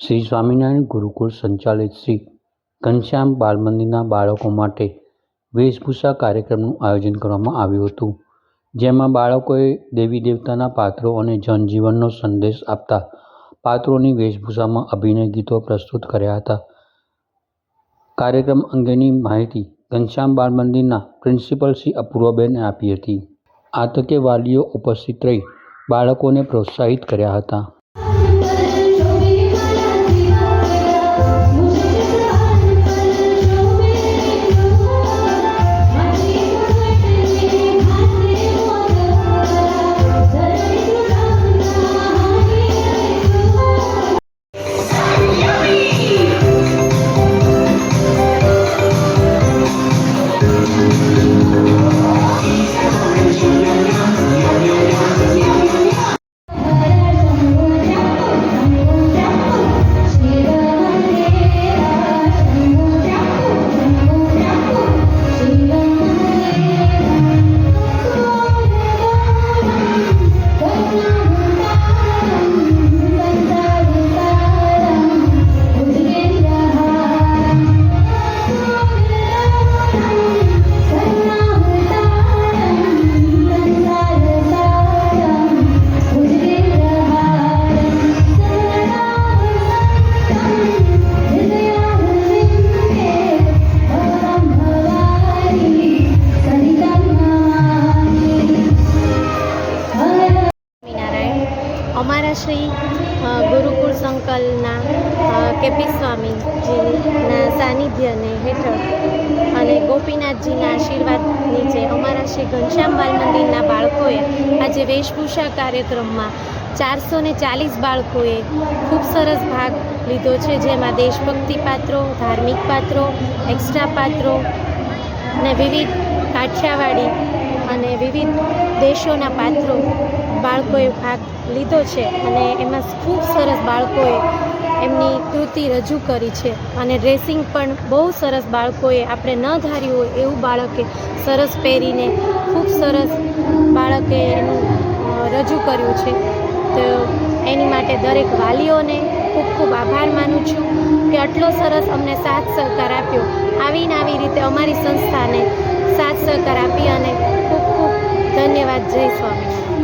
શ્રી સ્વામિનારાયણ ગુરુકુળ સંચાલિત શ્રી ઘનશ્યામ બાળ મંદિરના બાળકો માટે વેશભૂષા કાર્યક્રમનું આયોજન કરવામાં આવ્યું હતું, જેમાં બાળકોએ દેવી દેવતાના પાત્રો અને જનજીવનનો સંદેશ આપતા પાત્રોની વેશભૂષામાં અભિનય ગીતો પ્રસ્તુત કર્યા હતા. કાર્યક્રમ અંગેની માહિતી ઘનશ્યામ બાળ મંદિરના પ્રિન્સિપલ શ્રી અપૂર્વબેને આપી હતી. આ તકે વાલીઓ ઉપસ્થિત રહી બાળકોને પ્રોત્સાહિત કર્યા હતા. સાનિધ્યને હેઠળ અને ગોપીનાથજીના આશીર્વાદ નીચે અમારા શ્રી ઘનશ્યામ બાલ મંદિરના બાળકોએ આજે વેશભૂષા કાર્યક્રમમાં ચારસો ને ચાલીસ બાળકોએ ખૂબ સરસ ભાગ લીધો છે, જેમાં દેશભક્તિ પાત્રો, ધાર્મિક પાત્રો એક્સ્ટ્રા પાત્રો ને વિવિધ કાઠિયાવાડી અને વિવિધ દેશોના પાત્રો બાળકોએ ભાગ લીધો છે. અને એમાં ખૂબ સરસ બાળકોએ એમની કૃતિ રજૂ કરી છે. અને ડ્રેસિંગ પણ બહુ સરસ બાળકોએ આપણે ન ધાર્યું હોય એવું બાળકે સરસ પહેરીને ખૂબ સરસ બાળકે એનું રજૂ કર્યું છે. તો એની માટે દરેક વાલીઓને ખૂબ ખૂબ આભાર માનું છું કે આટલો સરસ અમને સાથ સહકાર આપ્યો. આવીને આવી રીતે અમારી સંસ્થાને સાથ સહકાર આપી અને ખૂબ ખૂબ ધન્યવાદ. જય સ્વામિનારાયણ